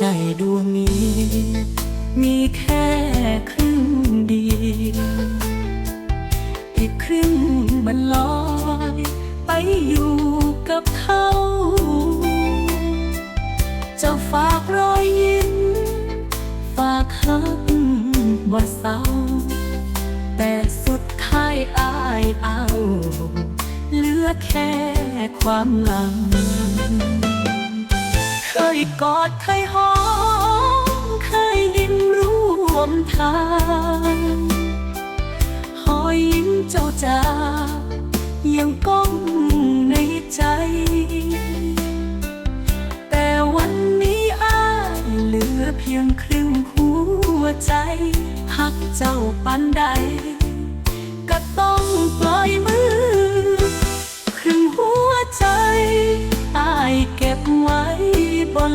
ใจดวงนี้ มีแค่ครึ่งเดียวอีกครึ่งมันลอย ไปอยู่กับเขาจะฝากรอยยิ้มฝากฮักว่าเศร้าแต่สุดท้ายอายเอา เหลือแค่ความหลัง เคยกอดเคยหอม เคยยิ้มร่วมทางหอยยิ้มเจ้าจายังก้องในใจ แต่วันนี้อายเหลือเพียงครึ่งหัวใจหักเจ้าปันใด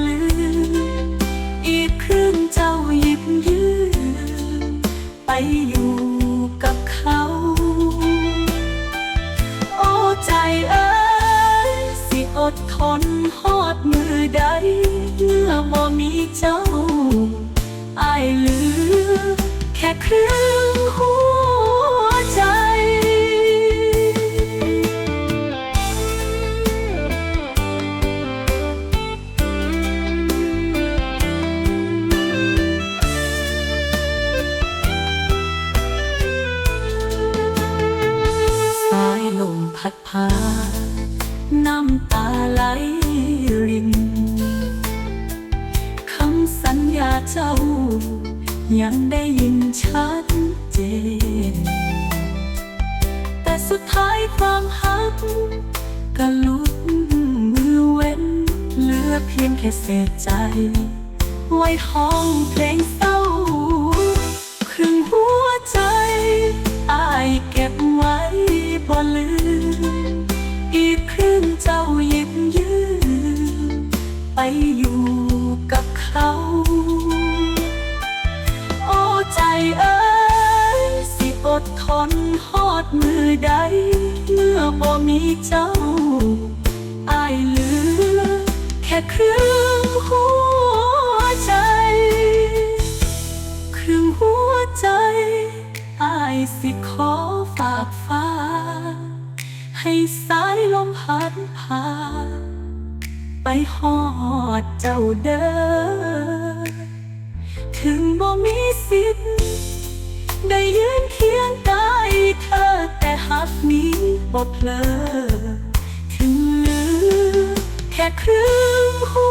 ลืม อีกครึ่งเจ้าหยิบยืมไปอยู่กับเขา โอ้ใจเอ้ยสิอดทนหอดมือใดเมื่อบ่มีเจ้า อายเหลือแค่ครึ่ง พัดพา น้ำตาไหลรินคำสัญญาเจ้า ยังได้ยินชัดเจน แต่สุดท้ายความหักก็ลุดมือเว้น เหลือเพียงแค่เศษใจ ไว้ห้องเพลงเศร้า เอ้ยสิอดทนหอดมือใด เมื่อบ่มีเจ้าอายเหลือ แค่ครึ่งหัวใจ ครึ่งหัวใจอายสิขอฝากฟ้า ให้สายลมพัดพาไปหอดเจ้าเด้อถึงบ่มีสิทธิ์ ได้ยืนเคียงกายเธอ แต่หักนี้บ่เพลอถึงเหลือแค่ครึ่งหัว